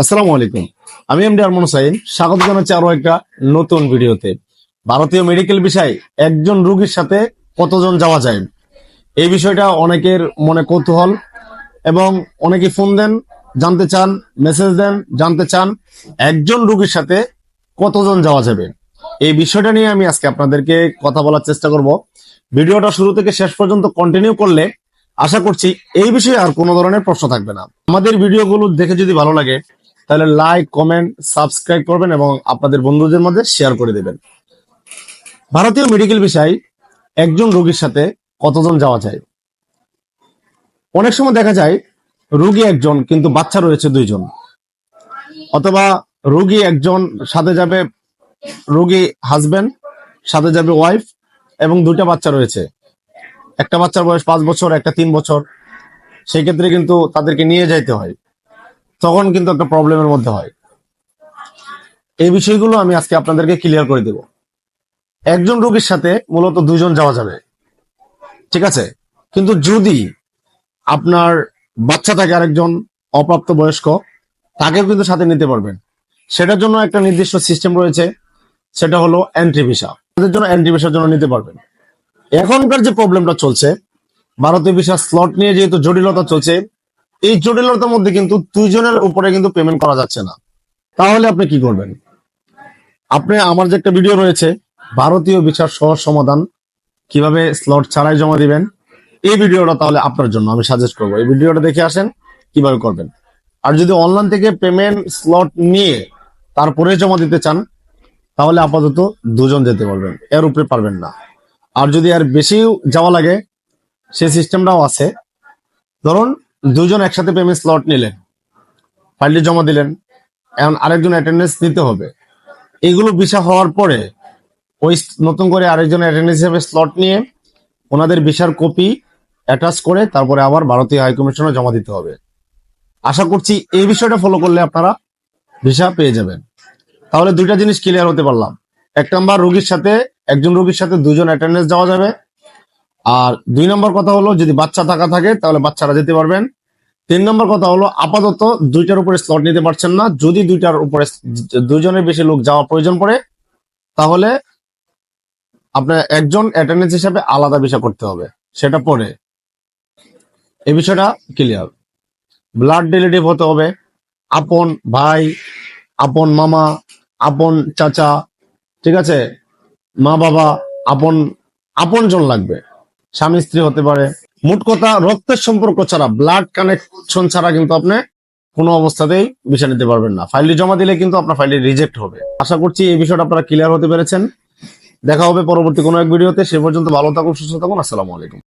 আসসালামু আলাইকুম। আমি এমডি আরমান সাইন স্বাগত জানাচ্ছি আরও একটা নতুন ভিডিওতে। ভারতীয় মেডিকেল বিষয় একজন রোগীর সাথে কতজন যাওয়া যায়? এই বিষয়টা অনেকের মনে কৌতূহল এবং অনেকে ফোন দেন, জানতে চান, মেসেজ দেন, জানতে চান একজন রোগীর সাথে কতজন যাওয়া যাবে। এই বিষয়টা নিয়ে আমি আজকে আপনাদেরকে কথা বলার চেষ্টা করব। ভিডিওটা শুরু থেকে শেষ পর্যন্ত কন্টিনিউ করলে আশা করছি এই বিষয়ে আর কোনো ধরনের প্রশ্ন থাকবে না। আমাদের ভিডিওগুলো দেখে যদি ভালো লাগে তাহলে লাইক কমেন্ট সাবস্ক্রাইব করবেন এবং আপনাদের বন্ধুদের মধ্যে শেয়ার করে দেবেন। ভারতীয় মেডিকেল বিষয় একজন রোগীর সাথে কতজন যাওয়া যায়? অনেক সময় দেখা যায় রোগী একজন কিন্তু বাচ্চা রয়েছে দুইজন। অথবা রোগী একজন সাথে যাবে রোগী হাজবেন্ড সাথে যাবে ওয়াইফ এবং দুইটা বাচ্চা রয়েছে। একটা বাচ্চার বয়স পাঁচ বছর, একটা তিন বছর। সেই ক্ষেত্রে কিন্তু তাদেরকে নিয়ে যাইতে হয়। তখন কিন্তু একটা প্রবলেমের মধ্যে হয়। এই বিষয়গুলো আমি আজকে আপনাদেরকে ক্লিয়ার করে দেব। একজন রোগীর সাথে মূলত দুজন যাওয়া যাবে। ঠিক আছে? কিন্তু যদি আপনার বাচ্চা থাকে আরেকজন অপ্রাপ্ত বয়স্ক, তাকেও কিন্তু সাথে নিতে পারবেন। সেটার জন্য একটা নির্দিষ্ট সিস্টেম রয়েছে, সেটা হলো এন্ট্রি ভিসা তাদের জন্য এন্ট্রি ভিসার জন্য নিতে পারবেন। এখনকার যে প্রবলেমটা চলছে ভারতীয় ভিসা স্লট নিয়ে যেহেতু জটিলতা চলছে এই জটিলতার মধ্যে কিন্তু দুইজনের উপরে কিন্তু পেমেন্ট করা যাচ্ছে না। তাহলে আপনি কি করবেন? আপনি, আমার যে একটা ভিডিও রয়েছে, ভারতীয় বিচার সহজ সমাধান, কীভাবে স্লট ছাড়াই জমা দিবেন, এই ভিডিওটা তাহলে আপনার জন্য আমি সাজেস্ট করব। এই ভিডিওটা দেখে আসেন, কীভাবে করবেন। আর যদি অনলাইন থেকে পেমেন্ট স্লট নিয়ে তারপরে জমা দিতে চান, তাহলে আপাতত দুজন যেতে পারবেন, এর উপরে পারবেন না। আর যদি আর বেশি যাওয়া লাগে সেই সিস্টেমটাও আছে। ধরুন দুজন একসাথে পেমেন্ট স্লট নিলেন ফাইলটি জমা দিলেন, এখন আরেকজন অ্যাটেন্ডেন্স নিতে হবে। এগুলো ভিসা হওয়ার পরে ওই নতুন করে আরেকজন অ্যাটেন্ডেন্স হিসেবে স্লট নিয়ে ওনাদের ভিসার কপি অ্যাটাচ করে তারপরে আবার ভারতীয় হাইকমিশনে জমা দিতে হবে। আশা করছি এই বিষয়টা ফলো করলে আপনারা ভিসা পেয়ে যাবেন। তাহলে দুইটা জিনিস ক্লিয়ার হতে পারলাম। এক নাম্বার রোগীর সাথে, একজন রোগীর সাথে দুজন অ্যাটেন্ডেন্স যাওয়া যাবে। আর দুই নম্বর কথা হলো, যদি বাচ্চা থাকা থাকে, তাহলে বাচ্চারা যেতে পারবেন। তিন নম্বর কথা হলো, আপাতত দুইটার উপরে স্লট নিতে পারছেন না। যদি দুইটার উপরে দুইজনের বেশি লোক যাওয়া প্রয়োজন পড়ে, তাহলে আপনার একজন অ্যাটেন্ডেন্স হিসাবে আলাদা বিষয় করতে হবে। সেটা পরে। এই বিষয়টা ক্লিয়ার ব্লাড রিলেটিভ হতে হবে। আপন ভাই, আপন মামা, আপন চাচা, ঠিক আছে? মা বাবা আপন আপন জন লাগবে। স্বামী স্ত্রী হতে পারে। মোট কথা, রক্তের সম্পর্ক ছাড়া ব্লাড কানেকশন ছাড়া কিন্তু আপনি কোনো অবস্থাতেই বিষয় নিতে পারবেন না। ফাইলটি জমা দিলে কিন্তু আপনার ফাইলটি রিজেক্ট হবে। আশা করছি এই বিষয়টা আপনারা ক্লিয়ার হতে পেরেছেন। দেখা হবে পরবর্তী কোনো এক ভিডিওতে সে পর্যন্ত ভালো থাকুন, সুস্থ থাকুন। আসসালামু আলাইকুম।